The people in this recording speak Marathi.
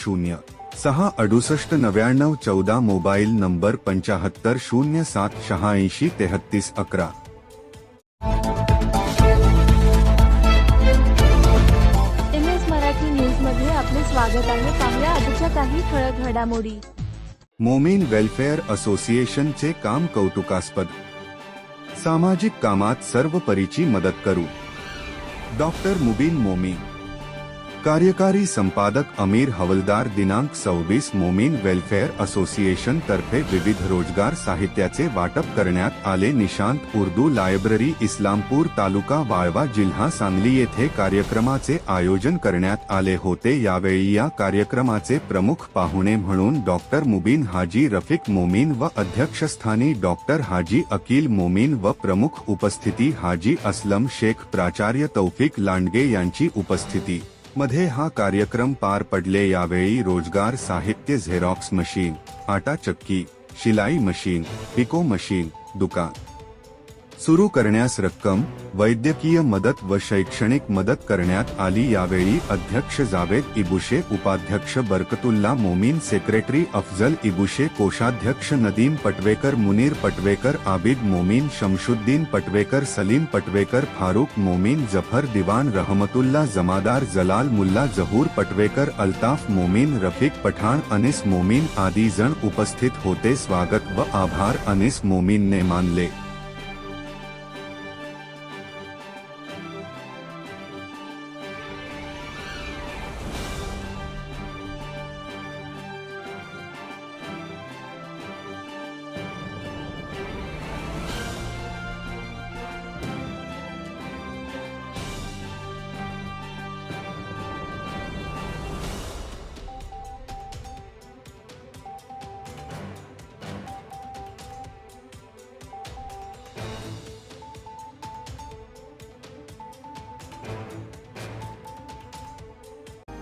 शून्य. सहा अडुसष्ट नव्याण्णव चौदा मोबाईल नंबर पंचाहत्तर शून्य सात शहाऐंशी तेहत्तीस अकरा. एम एस मराठी न्यूजमध्ये आपले स्वागत आहे. पाहूया आजच्या काही ठळक घडामोडी. मोमीन वेलफेअर असोसिएशनचे काम कौतुकास्पद. सामाजिक कामात सर्व परीची मदत करू. डॉक्टर मुबीन मोमीन. कार्यकारी संपादक अमीर हवलदार दिनांक सव्वीस मोमीन वेलफेअर असोसिएशन तर्फे विविध रोजगार साहित्याचे वाटप करण्यात आले. निशांत उर्दू लायब्ररी इस्लामपूर तालुका वाळवा जिल्हा सांगली येथे कार्यक्रमाचे आयोजन करण्यात आले होते. यावेळी या कार्यक्रमाचे प्रमुख पाहुणे म्हणून डॉक्टर मुबीन हाजी रफिक मोमीन व अध्यक्षस्थानी डॉक्टर हाजी अकील मोमीन व प्रमुख उपस्थिती हाजी असलम शेख प्राचार्य तौफिक लांडगे यांची उपस्थिती. मध्ये हा कार्यक्रम पार पडले यावेळी रोजगार साहित्य झेरॉक्स मशीन आटा चक्की शिलाई मशीन पिको मशीन दुकान. सुरू करण्यास रक्कम वैद्यकीय मदत व शैक्षणिक मदत करण्यात आली. यावेळी अध्यक्ष जावेद इबुशे उपाध्यक्ष बरकतुल्ला मोमीन सेक्रेटरी अफजल इबुशे कोषाध्यक्ष नदीम पटवेकर मुनीर पटवेकर आबिद मोमीन शमशुद्दीन पटवेकर सलीम पटवेकर फारूक मोमीन जफर दिवान रहमतुल्ला जमादार जलाल मुल्ला जहूर पटवेकर अल्ताफ मोमीन रफिक पठाण अनिस मोमीन आदी जण उपस्थित होते. स्वागत व आभार अनिस मोमीनने मानले.